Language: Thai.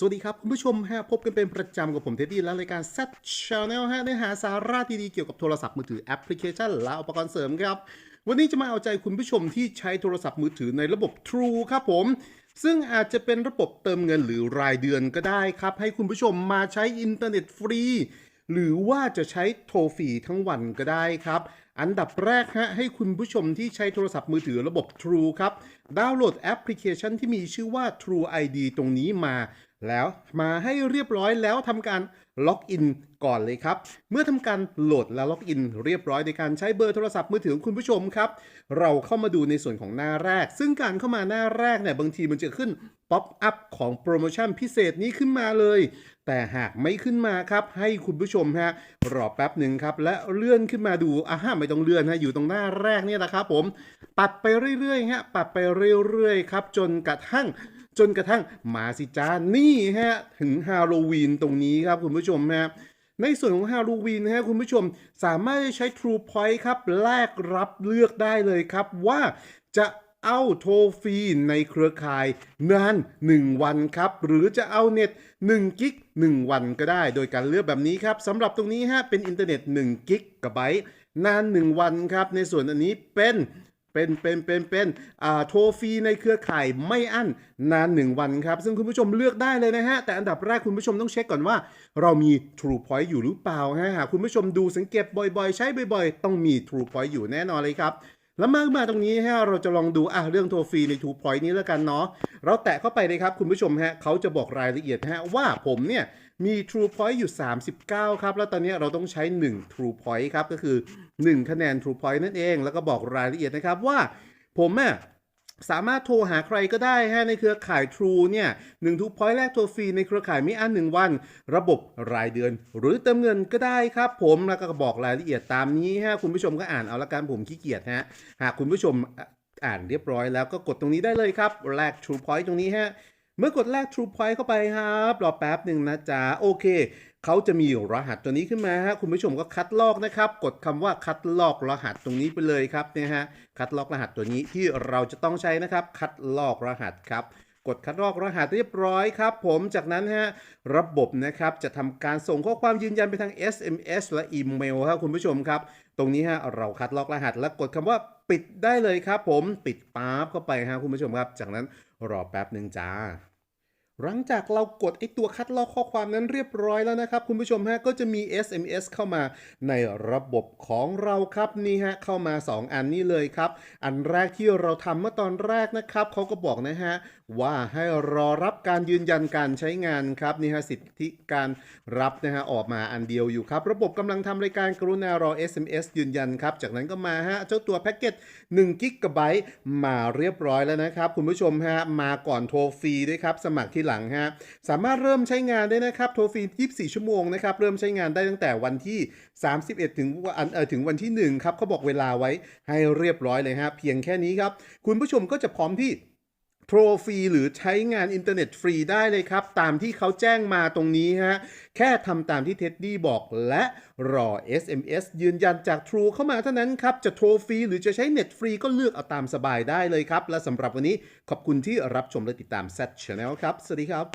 สวัสดีครับ คุณผู้ชมฮะพบกันเป็นประจำกับผมเท็ดดี้และรายการ Z Channel ฮะเนื้อหาสาระดีๆเกี่ยวกับโทรศัพท์มือถือแอปพลิเคชันและอุปกรณ์เสริมครับ วันนี้จะมาเอาใจคุณผู้ชมที่ใช้โทรศัพท์มือถือในระบบ True ครับผม ซึ่งอาจจะเป็นระบบเติมเงินหรือรายเดือนก็ได้ครับ ให้คุณผู้ชมมาใช้อินเทอร์เน็ตฟรี หรือว่าจะใช้โทรฟรีทั้งวันก็ได้ครับอันดับแรกฮะให้คุณผู้ชมที่ใช้โทรศัพท์มือถือระบบ True ครับ ดาวน์โหลดแอปพลิเคชันที่มีชื่อว่า True ID ตรงนี้มา แล้วมาให้เรียบร้อยแล้วทำการล็อกอินก่อนเลยครับ เมื่อทำการโหลดและล็อกอินเรียบร้อยในการใช้เบอร์โทรศัพท์มือถือของคุณผู้ชมครับ เราเข้ามาดูในส่วนของหน้าแรก ซึ่งการเข้ามาหน้าแรกเนี่ยบางทีมันจะขึ้นป๊อปอัพของโปรโมชั่นพิเศษนี้ขึ้นมาเลย แต่หากไม่ขึ้นมาครับ ให้คุณผู้ชมฮะรอแป๊บหนึ่งครับ และเลื่อนขึ้นมาดูอ่าไม่ต้องเลื่อนฮะอยู่ตรงหน้าแรกเนี่ยนะครับผมปัดไปเรื่อยๆฮะปัดไปเรื่อยๆครับจนกระทั่ง จนกระทั่งมาสิจ้านี่ฮะถึงฮาโลวีนตรงนี้ครับคุณผู้ชมฮะในส่วนของฮาโลวีนนะฮะคุณผู้ชมสามารถใช้ True Point ครับแลกรับเลือกได้เลยครับว่าจะเอาโทรฟรีในเครือข่ายนาน 1 วันครับ หรือจะเอาเน็ต1กิก1 วันก็ได้ โดยการเลือกแบบนี้ครับสำหรับตรงนี้ฮะเป็นอินเทอร์เน็ต1กิกะไบต์นาน 1 วันครับ ในส่วนอันนี้เป็น เป็นเป็นเป็นเป็นอ่าโทรฟรีในเครือข่ายไม่อั้นนาน 1 วันครับ ซึ่งคุณผู้ชมเลือกได้เลยนะฮะ แต่อันดับแรกคุณผู้ชมต้องเช็คก่อนว่า เรามี True Point อยู่หรือเปล่าฮะหากคุณผู้ชมดูสังเกตบ่อยๆ ใช้บ่อยๆ ต้องมี True Point อยู่แน่นอนเลยครับ แล้วมามาตรงนี้ฮะเราจะลองดูอะเรื่องโทรฟรีใน True Point นี้แล้วกันเนาะเราแตะเข้าไปเลยครับคุณผู้ชมฮะเขาจะบอกรายละเอียดฮะว่าผมเนี่ยมี True Point อยู่ 39 ครับ แล้วตอนนี้เราต้องใช้ 1 True Point ครับ ก็คือ 1 คะแนน True Point นั่นเอง แล้วก็บอกรายละเอียดนะครับว่าผมอะ สามารถโทรหาใครก็ได้ฮะในเครือข่าย True เนี่ยหนึ่งทูพอยต์แรกโทรฟรีในเครือข่ายไม่อั้นหนึ่งวัน ระบบรายเดือน หรือเติมเงินก็ได้ครับผมแล้วก็บอกรายละเอียดตามนี้ฮะคุณผู้ชมก็อ่านเอาละกันผมขี้เกียจฮะหากคุณผู้ชมอ่านเรียบร้อยแล้วก็กดตรงนี้ได้เลยครับแลก True Point ตรงนี้ฮะ เมื่อกดแลก True Point เข้าไปครับ รอแป๊บหนึ่งนะจ๊ะ โอเค เขาจะมีรหัสตัวนี้ขึ้นมาฮะคุณผู้ชมก็คัดลอกนะครับ กดคำว่าคัดลอกรหัสตรงนี้ไปเลยครับเนี่ยฮะคัดลอกรหัสตัวนี้ที่เราจะต้องใช้นะครับ คัดลอกรหัสครับกดคัดลอกรหัสเรียบร้อยครับ ผมจากนั้นฮะระบบนะครับจะทำการส่งข้อความยืนยันไปทาง SMS และอีเมลครับคุณผู้ชมครับ ตรงนี้ฮะเราคัดลอกรหัสแล้วกดคำว่าปิดได้เลยครับ ผมปิดปั๊บเข้าไปฮะคุณผู้ชมครับ จากนั้นรอแป๊บหนึ่งจ้า หลังจากเรากดไอตัวคัดลอกข้อความนั้นเรียบร้อยแล้วนะครับ คุณผู้ชมฮะก็จะมี SMS เข้ามาในระบบของเราครับนี่ฮะเข้ามา 2 อันนี้เลยครับ อันแรกที่เราทำเมื่อตอนแรกนะครับเขาก็บอกนะฮะว่าให้รอรับการยืนยันการใช้งานครับนี่ฮะสิทธิการรับนะฮะออกมาอันเดียวอยู่ครับ ระบบกำลังทำรายการกรุณารอ SMS ยืนยันครับ จากนั้นก็มาฮะเจ้าตัวแพ็กเกจ1กิกะไบต์มาเรียบร้อยแล้วนะครับคุณผู้ชมฮะมาก่อนโทรฟรีด้วยครับสมัครที่หลังฮะสามารถเริ่มใช้งานได้นะครับ โทรฟรี 24 ชั่วโมงนะครับ เริ่มใช้งานได้ตั้งแต่วันที่ 31 ถึงวันเออถึงวันที่ 1 ครับเขาบอกเวลาไว้ให้เรียบร้อยเลยฮะเพียงแค่นี้ครับ คุณผู้ชมก็จะพร้อมที่ โทรฟรีหรือใช้งานอินเทอร์เน็ตฟรีได้เลยครับ ตามที่เขาแจ้งมาตรงนี้ฮะ แค่ทำตามที่เท็ดดี้บอกและรอ SMS ยืนยันจาก True เข้ามาเท่านั้นครับ จะโทรฟรีหรือจะใช้เน็ตฟรีก็เลือกเอาตามสบายได้เลยครับ และสำหรับวันนี้ขอบคุณที่รับชมและติดตาม Z Channel ครับ สวัสดีครับ